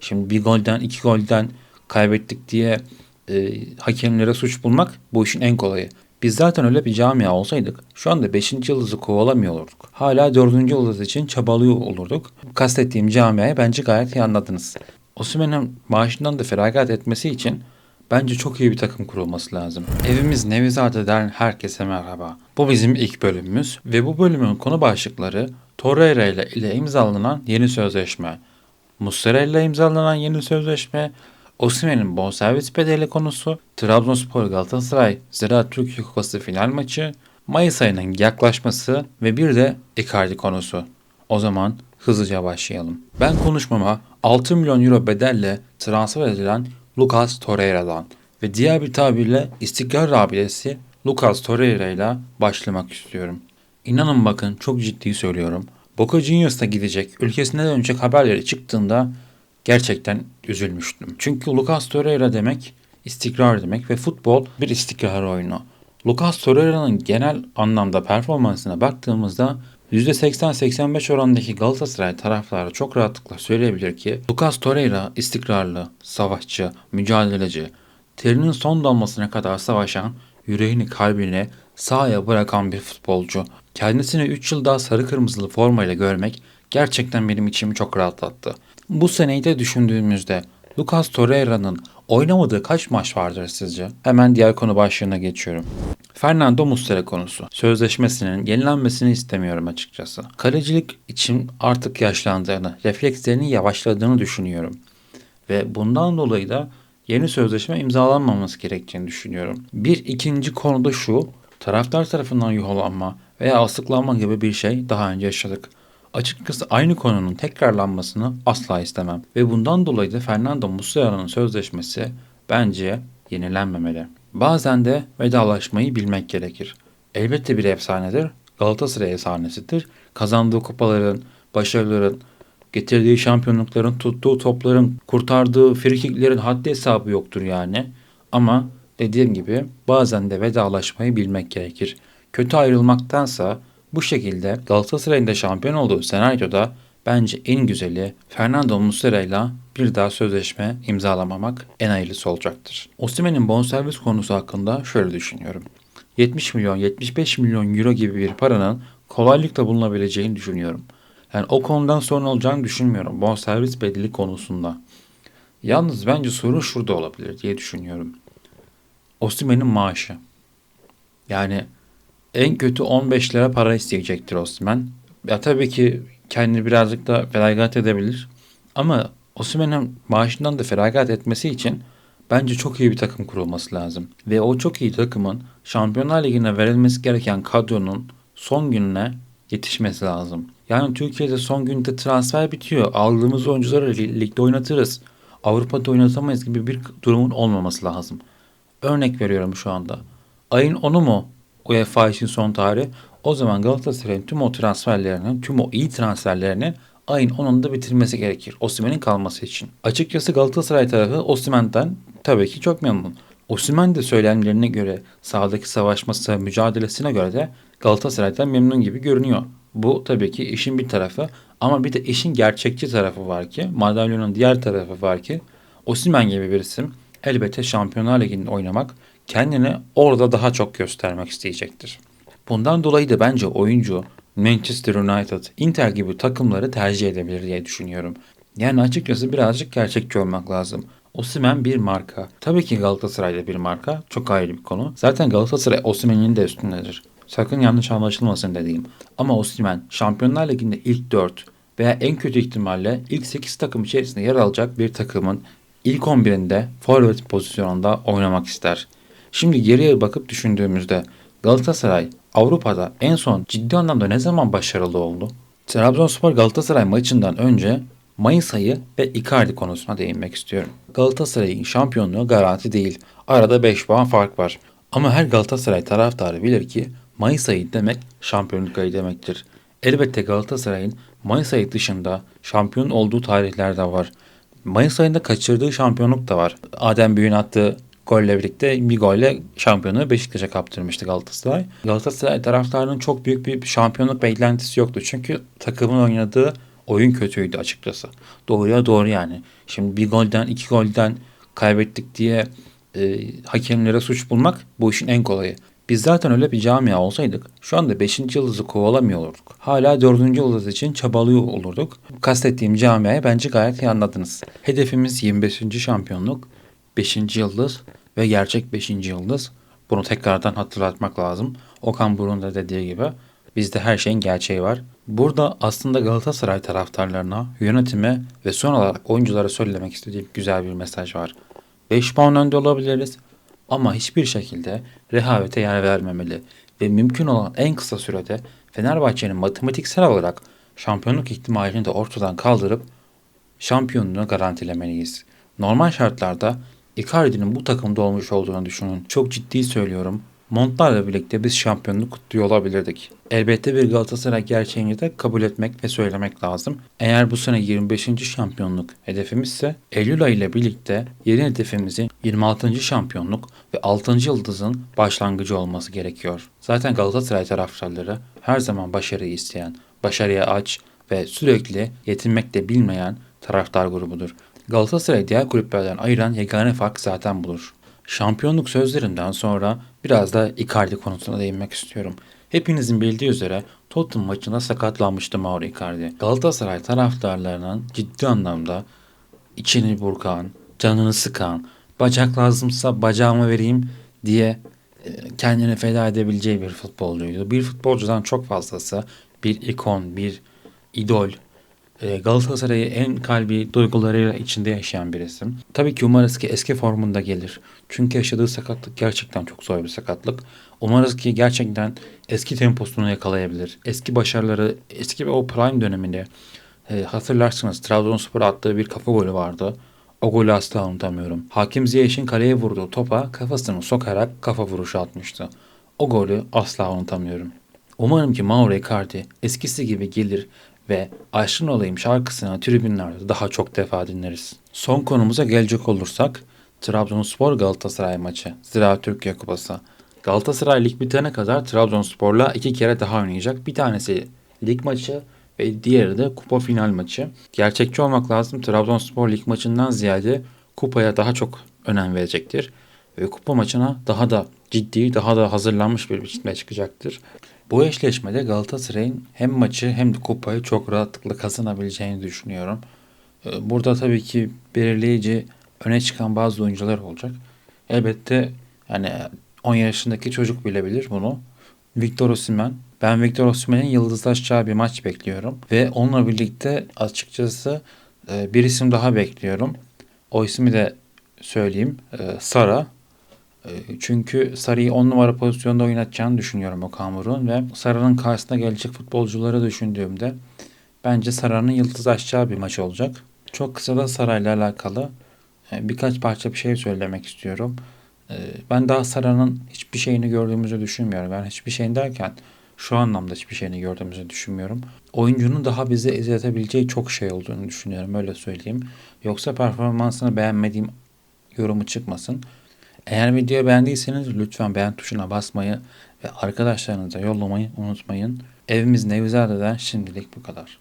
Şimdi bir golden iki golden kaybettik diye e, hakemlere suç bulmak bu işin en kolayı. Biz zaten öyle bir camia olsaydık şu anda 5. yıldızı kovalamıyor olurduk. Hala 4. yıldız için çabalıyor olurduk. Kastettiğim camiayı bence gayet iyi anladınız. Osimhen'in maaşından da feragat etmesi için bence çok iyi bir takım kurulması lazım. Evimiz Nevizade'den herkese merhaba. Bu bizim ilk bölümümüz ve bu bölümün konu başlıkları Torreira ile imzalanan yeni sözleşme, Muslera imzalanan yeni sözleşme, Osimhen'in bonservis bedeli konusu, Trabzonspor Galatasaray Ziraat Türkiye Kupası final maçı, Mayıs ayının yaklaşması ve bir de Icardi konusu. O zaman hızlıca başlayalım. Ben konuşmama 6 milyon euro bedelle transfer edilen Lucas Torreira'dan ve diğer bir tabirle istikrar abidesi Lucas Torreira ile başlamak istiyorum. İnanın bakın çok ciddi söylüyorum. Boca Juniors'a gidecek, ülkesine dönecek haberleri çıktığında gerçekten üzülmüştüm. Çünkü Lucas Torreira demek istikrar demek ve futbol bir istikrar oyunu. Lucas Torreira'nın genel anlamda performansına baktığımızda %80-85 oranındaki Galatasaray taraftarı çok rahatlıkla söyleyebilir ki Lucas Torreira istikrarlı, savaşçı, mücadeleci, terinin son damlasına kadar savaşan, yüreğini kalbini sahaya bırakan bir futbolcu. Kendisini 3 yıl daha sarı kırmızılı formayla görmek gerçekten benim içimi çok rahatlattı. Bu seneyi de düşündüğümüzde Lucas Torreira'nın oynamadığı kaç maç vardır sizce? Hemen diğer konu başlığına geçiyorum. Fernando Muslera konusu. Sözleşmesinin yenilenmesini istemiyorum açıkçası. Kalecilik için artık yaşlandığını, reflekslerinin yavaşladığını düşünüyorum. Ve bundan dolayı da yeni sözleşme imzalanmaması gerektiğini düşünüyorum. Bir ikinci konu da şu, taraftar tarafından yuhalanma veya asıklanma gibi bir şey daha önce yaşadık. Açıkçası aynı konunun tekrarlanmasını asla istemem ve bundan dolayı da Fernando Muslera'nın sözleşmesi bence yenilenmemeli. Bazen de vedalaşmayı bilmek gerekir. Elbette bir efsanedir, Galatasaray efsanesidir. Kazandığı kupaların, başarıların, getirdiği şampiyonlukların, tuttuğu topların, kurtardığı frikiklerin haddi hesabı yoktur yani. Ama dediğim gibi bazen de vedalaşmayı bilmek gerekir. Kötü ayrılmaktansa bu şekilde Galatasaray'ın da şampiyon olduğu senaryoda bence en güzeli Fernando Muslera ile bir daha sözleşme imzalamamak en hayırlısı olacaktır. Osimhen'in bonservis konusu hakkında şöyle düşünüyorum. 70 milyon 75 milyon euro gibi bir paranın kolaylıkla bulunabileceğini düşünüyorum. Yani o konudan sorun olacağını düşünmüyorum bonservis bedeli konusunda. Yalnız bence sorun şurada olabilir diye düşünüyorum. Osimhen'in maaşı. Yani en kötü 15 lira para isteyecektir Osman. Ya tabii ki kendini birazcık da feragat edebilir. Ama Osimhen'in maaşından da feragat etmesi için bence çok iyi bir takım kurulması lazım. Ve o çok iyi takımın Şampiyonlar Ligi'ne verilmesi gereken kadronun son gününe yetişmesi lazım. Yani Türkiye'de son günde transfer bitiyor. Aldığımız oyuncuları ligde oynatırız. Avrupa'da oynatamayız gibi bir durumun olmaması lazım. Örnek veriyorum şu anda. Ayın 10'u mu UEFA için son tarih. O zaman Galatasaray'ın tüm o transferlerini, tüm o iyi transferlerini ayın 10'unda bitirmesi gerekir. Osimhen'in kalması için. Açıkçası Galatasaray tarafı Osimhen'den tabii ki çok memnun. Osimhen de söylemlerine göre sahadaki savaşması, mücadelesine göre de Galatasaray'dan memnun gibi görünüyor. Bu tabii ki işin bir tarafı ama bir de işin gerçekçi tarafı var ki, madalyonun diğer tarafı var ki Osimhen gibi bir isim elbette Şampiyonlar Ligi'nde oynamak kendini orada daha çok göstermek isteyecektir. Bundan dolayı da bence oyuncu Manchester United, Inter gibi takımları tercih edebilir diye düşünüyorum. Yani açıkçası birazcık gerçekçi olmak lazım. Osimhen bir marka. Tabii ki Galatasaray'da bir marka. Çok ayrı bir konu. Zaten Galatasaray Osimhen'in de üstündedir. Sakın yanlış anlaşılmasın dediğim. Ama Osimhen Şampiyonlar Ligi'nde ilk 4 veya en kötü ihtimalle ilk 8 takım içerisinde yer alacak bir takımın ilk 11'inde forvet pozisyonunda oynamak ister. Şimdi geriye bakıp düşündüğümüzde Galatasaray Avrupa'da en son ciddi anlamda ne zaman başarılı oldu? Trabzonspor Galatasaray maçından önce Mayıs ayı ve Icardi konusuna değinmek istiyorum. Galatasaray'ın şampiyonluğu garanti değil. Arada 5 puan fark var. Ama her Galatasaray taraftarı bilir ki Mayıs ayı demek şampiyonluk ayı demektir. Elbette Galatasaray'ın Mayıs ayı dışında şampiyon olduğu tarihler de var. Mayıs ayında kaçırdığı şampiyonluk da var. Adem Büyük'ün attığı golle birlikte bir golle şampiyonu Beşiktaş'a kaptırmıştı Galatasaray. Galatasaray taraftarının çok büyük bir şampiyonluk beklentisi yoktu. Çünkü takımın oynadığı oyun kötüydü açıkçası. Doğruya doğru yani. Şimdi bir golden iki golden kaybettik diye e, hakemlere suç bulmak bu işin en kolayı. Biz zaten öyle bir camia olsaydık şu anda 5. yıldızı kovalamıyor olurduk. Hala 4. yıldız için çabalıyor olurduk. Kastettiğim camiayı bence gayet iyi anladınız. Hedefimiz 25. şampiyonluk, 5. yıldız ve gerçek 5. yıldız. Bunu tekrardan hatırlatmak lazım. Okan Buruk'un da dediği gibi bizde her şeyin gerçeği var. Burada aslında Galatasaray taraftarlarına, yönetime ve son olarak oyunculara söylemek istediğim güzel bir mesaj var. 5 puan önde olabiliriz ama hiçbir şekilde rehavete yer vermemeli ve mümkün olan en kısa sürede Fenerbahçe'nin matematiksel olarak şampiyonluk ihtimalini de ortadan kaldırıp şampiyonluğunu garantilemeliyiz. Normal şartlarda Icardi'nin bu takımda olmuş olduğunu düşünün. Çok ciddi söylüyorum. Montlarla birlikte biz şampiyonluk kutluyor olabilirdik. Elbette bir Galatasaray gerçeğini de kabul etmek ve söylemek lazım. Eğer bu sene 25. şampiyonluk hedefimizse Eylül ayı ile birlikte yeni hedefimizin 26. şampiyonluk ve 6. yıldızın başlangıcı olması gerekiyor. Zaten Galatasaray taraftarları her zaman başarıyı isteyen, başarıya aç ve sürekli yetinmekte bilmeyen taraftar grubudur. Galatasaray diğer kulüplerden ayıran yegane fark zaten budur. Şampiyonluk sözlerinden sonra biraz da Icardi konusuna değinmek istiyorum. Hepinizin bildiği üzere Tottenham maçında sakatlanmıştı Mauro Icardi. Galatasaray taraftarlarının ciddi anlamda içini burkan, canını sıkan, bacak lazımsa bacağımı vereyim diye e, kendini feda edebileceği bir futbolcuydu. Bir futbolcudan çok fazlası bir ikon, bir idol, Galatasaray'ı en kalbi duygularıyla içinde yaşayan bir isim. Tabii ki umarız ki eski formunda gelir. Çünkü yaşadığı sakatlık gerçekten çok zor bir sakatlık. Umarız ki gerçekten eski temposunu yakalayabilir. Eski başarıları, eski o prime döneminde e, hatırlarsınız Trabzonspor attığı bir kafa golü vardı. O golü asla unutamıyorum. Hakim Ziyech'in kaleye vurduğu topa kafasını sokarak kafa vuruşu atmıştı. O golü asla unutamıyorum. Umarım ki Mauro Icardi eskisi gibi gelir ve Aşkın Olayım şarkısını tribünlerde daha çok defa dinleriz. Son konumuza gelecek olursak Trabzonspor Galatasaray maçı Zira Türkiye Kupası. Galatasaray lig bitene kadar Trabzonspor'la iki kere daha oynayacak. Bir tanesi lig maçı ve diğeri de kupa final maçı. Gerçekçi olmak lazım. Trabzonspor lig maçından ziyade kupaya daha çok önem verecektir. Ve kupa maçına daha da ciddi, daha da hazırlanmış bir biçimde çıkacaktır. Bu eşleşmede Galatasaray'ın hem maçı hem de kupayı çok rahatlıkla kazanabileceğini düşünüyorum. Ee, burada tabii ki belirleyici öne çıkan bazı oyuncular olacak. Elbette yani 10 yaşındaki çocuk bilebilir bunu. Victor Osimhen. Ben Victor Osimhen'in yıldızlaşacağı bir maç bekliyorum. Ve onunla birlikte açıkçası e, bir isim daha bekliyorum. O ismi de söyleyeyim. E, Sara. E, çünkü Sarı'yı 10 numara pozisyonda oynatacağını düşünüyorum o Kamur'un ve Sarı'nın karşısına gelecek futbolcuları düşündüğümde bence Sarı'nın yıldızlaşacağı bir maç olacak. Çok kısa da Saray'la alakalı birkaç parça bir şey söylemek istiyorum. Ben daha Sara'nın hiçbir şeyini gördüğümüzü düşünmüyorum. Ben hiçbir şeyin derken şu anlamda hiçbir şeyini gördüğümüzü düşünmüyorum. Oyuncunun daha bize izletebileceği çok şey olduğunu düşünüyorum öyle söyleyeyim. Yoksa performansını beğenmediğim yorumu çıkmasın. Eğer videoyu beğendiyseniz lütfen beğen tuşuna basmayı ve arkadaşlarınıza yollamayı unutmayın. Evimiz Nevizade'den şimdilik bu kadar.